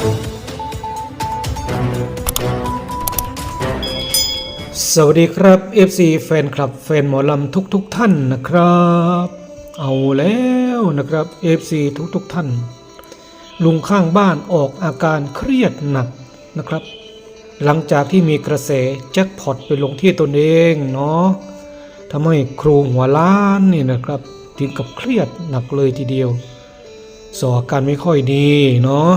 สวัสดีครับ FC แฟนคลับแฟนหมอลำทุกๆทท่านนะครับ เอาแล้วนะครับ FC ทุกๆทท่าน ลุงข้างบ้านออกอาการเครียดหนักนะครับ หลังจากที่มีกระแสแจ็คพอตไปลงที่ตนเองเนาะทำให้ครูหัวล้านนี่นะครับถึงกับเครียดหนักเลยทีเดียวสออาการไม่ค่อยดีเนาะ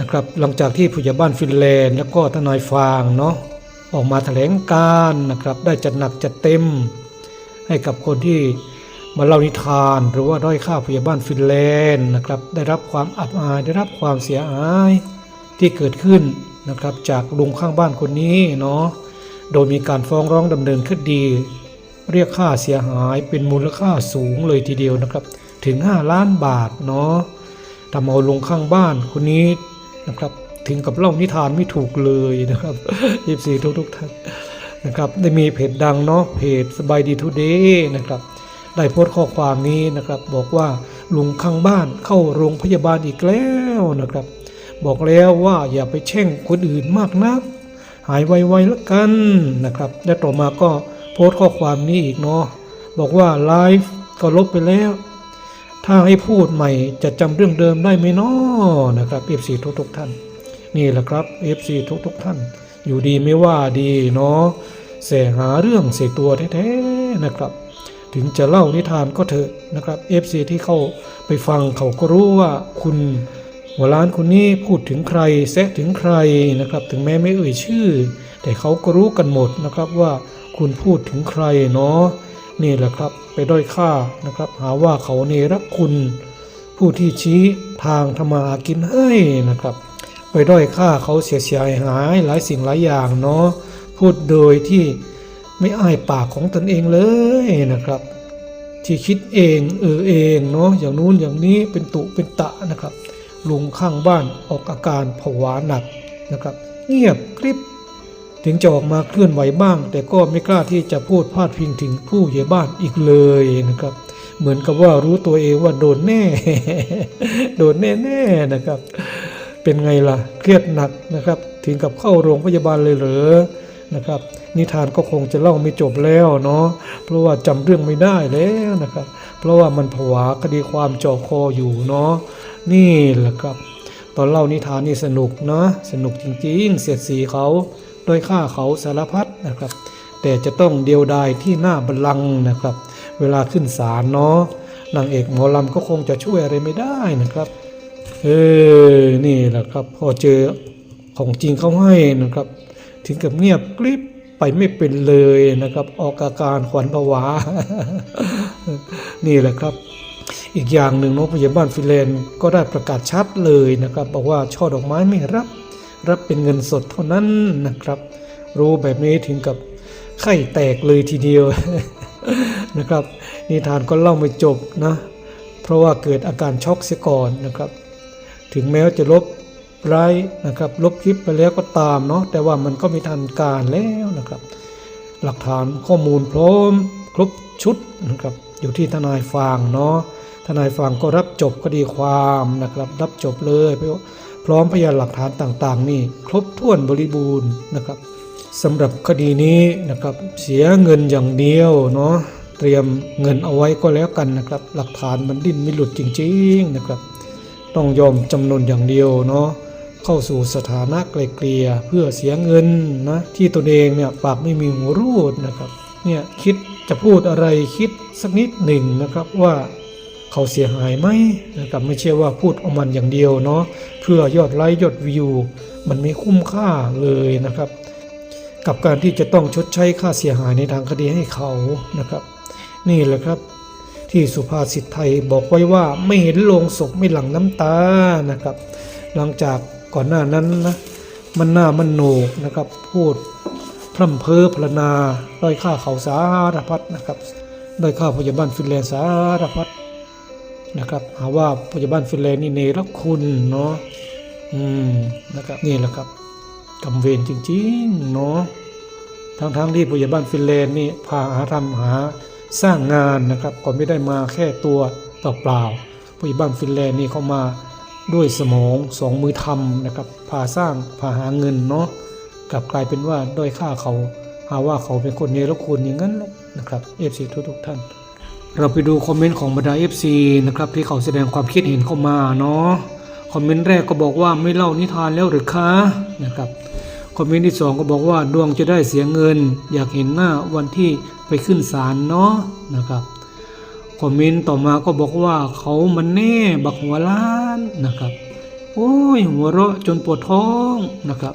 นะครับหลังจากที่ผู้ใหญ่บ้านฟินแลนด์ แล้วก็ทนายฟางเนาะออกมาแถลงการนะครับ ได้จัดหนักจัดเต็ม ให้กับคนที่มาเล่านิทาน หรือว่าด้อยค่าผู้ใหญ่บ้านฟินแลนด์นะครับได้รับความอับอายได้รับความเสียหายที่เกิดขึ้นนะครับ จากลุงข้างบ้านคนนี้เนาะโดยมีการฟ้องร้องดำเนินคดี เรียกค่าเสียหายเป็นมูลค่าสูงเลยทีเดียวนะครับ ถึง 5 ล้านบาทเนาะทำเอาลุงข้างบ้านคนนี้ นะครับถึงกับเล่านิทานไม่ถูกเลยนะครับยีบสี่ทุกทุกๆท่านนะครับได้มีเพจดังเนาะเพจสบายดีทูเดย์นะครับได้โพสต์ข้อความนี้นะครับ บอกว่าลุงข้างบ้านเข้าโรงพยาบาลอีกแล้วนะครับ บอกแล้วว่าอย่าไปแช่งคนอื่นมากนัก หายไวๆแล้วกันนะครับและต่อมาก็โพสต์ข้อความนี้อีกเนาะบอกว่าไลฟ์ก็ลบไปแล้ว ถ้าให้พูดใหม่จะจำเรื่องเดิมได้ไหมนาะนะครับเอฟซีทุกท่าน นี่แหละครับ FC ทุกทุกท่าน อยู่ดีไม่ว่าดีเนาะแสหาเรื่องเสกตัวแท้ๆนะครับ ถึงจะเล่านิทานก็เถอะนะครับ FC ที่เข้าไปฟังเขาก็รู้ว่าคุณหัวล้านคนนี้พูดถึงใครแซะถึงใครนะครับ ถึงแม้ไม่เอ่ยชื่อ แต่เขาก็รู้กันหมดนะครับว่าคุณพูดถึงใครเนาะนี่แหละครับ ด้อยค่านะครับ หาว่าเขาเนรคุณ ผู้ที่ชี้ทางทำมาหากินให้นะครับ ไปด้อยค่าเขาเสียเสียหายหลายสิ่งหลายอย่างเนาะพูดโดยที่ไม่อายปากของตนเองเลยนะครับ ที่คิดเองเออเองเนาะอย่างนู้นอย่างนี้เป็นตุเป็นตะนะครับลุงข้างบ้านออกอาการผวาหนักนะครับ เงียบกริบ ถึงจะออกมาเคลื่อนไหวบ้าง แต่ก็ไม่กล้าที่จะพูดพาดพิงถึงผู้ใหญ่บ้านอีกเลยนะครับ เหมือนกับว่ารู้ตัวเองว่าโดนแน่ โดนแน่ๆนะครับ เป็นไงล่ะเครียดหนักนะครับ ถึงกับเข้าโรงพยาบาลเลยเหรอนะครับนิทานก็คงจะเล่าไม่จบแล้วเนาะเพราะว่าจำเรื่องไม่ได้แล้วนะครับ เพราะว่ามันผวาคดีความจ่อคออยู่เนาะนี่แหละครับ ตอนเล่านิทานนี่สนุกนะสนุกจริงๆ เสียดสีเขา โดยค่าเขาสารพัดนะครับ แต่จะต้องเดียวดายที่หน้าบัลลังก์นะครับ เวลาขึ้นศาลเนาะนางเอกหมอลำก็คงจะช่วยอะไรไม่ได้นะครับ เออนี่แหละครับ พอเจอของจริงเขาให้นะครับ ถึงกับเงียบกริบไปไม่เป็นเลยนะครับ ออกอาการขวัญผวา นี่แหละครับ อีกอย่างหนึ่งน้องพยาบาลฟินแลนก็ได้ประกาศชัดเลยนะครับ บอกว่าช่อดอกไม้ไม่รับ รับเป็นเงินสดเท่านั้นนะครับ รู้แบบนี้ถึงกับไข้แตกเลยทีเดียวนะครับ นิทานก็เล่าไม่จบนะ เพราะว่าเกิดอาการช็อกเสียก่อนนะครับ ถึงแม้จะลบไลฟ์นะครับ ลบคลิปไปแล้วก็ตามเนาะแต่ว่ามันก็ไม่ทันการแล้วนะครับ หลักฐานข้อมูลพร้อมครบชุดนะครับ อยู่ที่ทนายฟางเนาะทนายฟางก็รับจบคดีความนะครับ รับจบเลยเพราะ พร้อมพยานหลักฐานต่างๆ นี่ครบถ้วนบริบูรณ์นะครับสำหรับคดีนี้นะครับเสียเงินอย่างเดียวเนาะเตรียมเงินเอาไว้ก็แล้วกันนะครับ หลักฐานมันดิ้นไม่หลุดจริงๆนะครับ ต้องยอมจำนนอย่างเดียวเนาะเข้าสู่สถานะไกลเกลี่ยเพื่อเสียเงินนะที่ตนเองเนี่ยปากไม่มีหูรูดนะครับเนี่ยคิดจะพูดอะไรคิดสักนิดหนึ่งนะครับว่า เขาเสียหายไหมนะครับไม่ใช่ว่าพูดเอามันอย่างเดียวเนาะเพื่อยอดไลค์ยอดวิว มันไม่คุ้มค่าเลยนะครับ กับการที่จะต้องชดใช้ค่าเสียหายในทางคดีให้เขานะครับ นี่แหละครับ ที่สุภาษิตไทยบอกไว้ว่าไม่เห็นโลงศพไม่หลั่งน้ำตานะครับ หลังจากก่อนหน้านั้นนะมันหน้ามันโหนกนะครับ พูดพร่ำเพ้อพรณนาด้อยค่าเขาสารพัดนะครับด้อยค่าพยาบาลฟินแลนด์สารพัด นะครับหาว่าพยาบาลฟินแลนด์นี่เนรคุณเนาะอืมนะครับนี่แหละครับกำเวรจริงๆเนาะทั้งๆที่ผู้ใหญ่บ้านฟินแลนด์นี่พาหาทำหาสร้างงานนะครับก็ไม่ได้มาแค่ตัวเปล่าๆผู้ใหญ่บ้านฟินแลนด์นี่เขามาด้วยสมองสองมือทำนะครับพาสร้างพาหาเงินเนาะกลับกลายเป็นว่าด้อยค่าเขาหาว่าเขาเป็นคนเนรคุณอย่างนั้นแหละนะครับเอฟซีทุกทุกๆท่าน เราไปดูคอมเมนต์ของบรรดา FC นะครับที่เขาแสดงความคิดเห็นเข้ามาเนาะคอมเมนต์แรกก็บอกว่าไม่เล่านิทานแล้วหรือคะนะครับคอมเมนต์ที่สองก็บอกว่าดวงจะได้เสียเงิน อยากเห็นหน้าวันที่ไปขึ้นศาลเนาะนะครับคอมเมนต์ต่อมาก็บอกว่าเขามันแน่บักหัวล้านนะครับโอ้ยหัวเราะจนปวดท้องนะครับ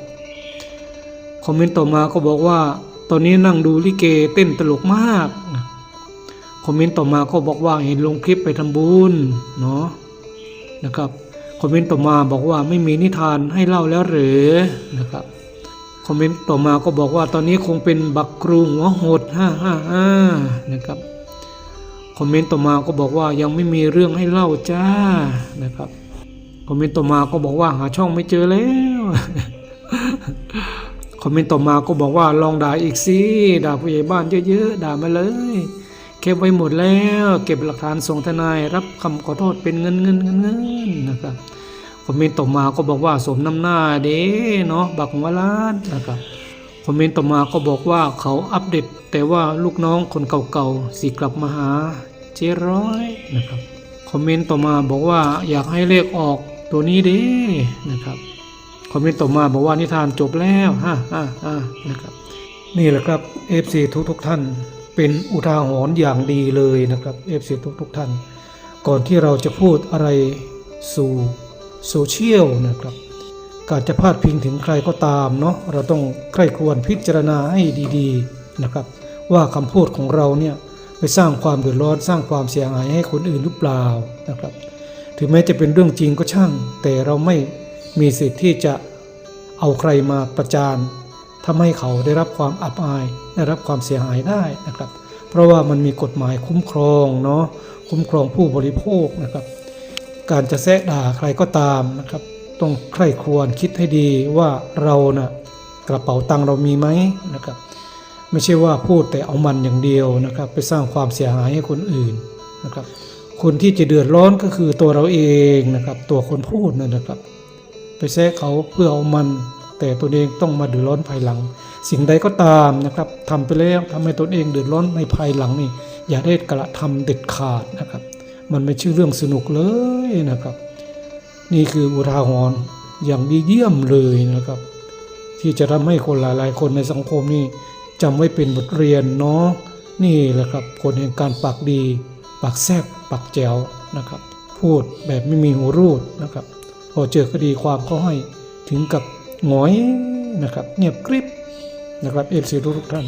คอมเมนต์ต่อมาก็บอกว่า ตอนนี้นั่งดูลิเกเต้นตลกมากนะ คอมเมนต์ต่อมาก็บอกว่าเห็นลงคลิปไปทำบุญเนาะนะครับคอมเมนต์ต่อมาบอกว่าไม่มีนิทานให้เล่าแล้วหรือนะครับคอมเมนต์ต่อมาก็บอกว่าตอนนี้คงเป็นบักกรูหัวโหดฮ่าฮ่าฮ่านะครับคอมเมนต์ต่อมาก็บอกว่ายังไม่มีเรื่องให้เล่าจ้านะครับคอมเมนต์ต่อมาก็บอกว่าหาช่องไม่เจอแล้วคอมเมนต์ต่อมาก็บอกว่าลองด่าอีกสิด่าผู้ใหญ่บ้านเยอะๆด่ามาเลย เก็บไว้หมดแล้ว เก็บหลักฐานส่งทนายรับคำขอโทษเป็นเงินเงินเงินเงินนะครับคอมเมนต์ต่อมาก็บอกว่าสมน้ำหน้าเด้เนาะบักหัวล้านนะครับคอมเมนต์ต่อมาก็บอกว่าเขาอัปเดตแต่ว่าลูกน้องคนเก่าๆสิกลับมาหาเจร้อยนะครับคอมเมนต์ต่อมาบอกว่าอยากให้เลขออกตัวนี้เด้นะครับคอมเมนต์ต่อมาบอกว่านิทานจบแล้วฮ่าฮ่าฮ่านะครับนี่แหละครับ FC ทุกทุกๆท่าน เป็นอุทาหรณ์อย่างดีเลยนะครับ FC ทุกทุกท่าน ก่อนที่เราจะพูดอะไรสู่โซเชียลนะครับการจะพาดพิงถึงใครก็ตามเนาะเราต้องใคร่ครวญพิจารณาให้ดีๆนะครับ ว่าคำพูดของเราเนี่ยไปสร้างความเดือดร้อนสร้างความเสียหายให้คนอื่นหรือเปล่านะครับ ถึงแม้จะเป็นเรื่องจริงก็ช่าง แต่เราไม่มีสิทธิ์ที่จะเอาใครมาประจาน ทำให้เขาได้รับความอับอาย ได้รับความเสียหายได้นะครับ เพราะว่ามันมีกฎหมายคุ้มครองเนาะคุ้มครองผู้บริโภคนะครับ การจะแซะด่าใครก็ตามนะครับ ต้องใคร่ควญคิดให้ดีว่าเรานะ่ะกระเป๋าตังเรามีไหมนะครับ ไม่ใช่ว่าพูดแต่เอามันอย่างเดียวนะครับ ไปสร้างความเสียหายให้คนอื่นนะครับ คนที่จะเดือดร้อนก็คือตัวเราเองนะครับ ตัวคนพูดนั่นนะครับ ไปแซะเขาเพื่อเอามัน แต่ตัวเองต้องมาเดือดร้อนภายหลัง สิ่งใดก็ตามนะครับทำไปแล้วทำให้ตนเองเดือดร้อนในภายหลังนี่ อย่าได้กระทำเด็ดขาดนะครับ มันไม่ใช่เรื่องสนุกเลยนะครับ นี่คืออุทาหรณ์อย่างดีเยี่ยมเลยนะครับ ที่จะทำให้คนหลาย ๆ คนในสังคมนี่จำไว้เป็นบทเรียนเนาะนี่แหละครับคนแห่งการปากดีปากแซบปากแจ๋วนะครับ พูดแบบไม่มีหูรูดนะครับ พอเจอคดีความเขาให้ถึงกับ หงอยนะครับ เงียบกริบนะครับเอฟซีทุกท่าน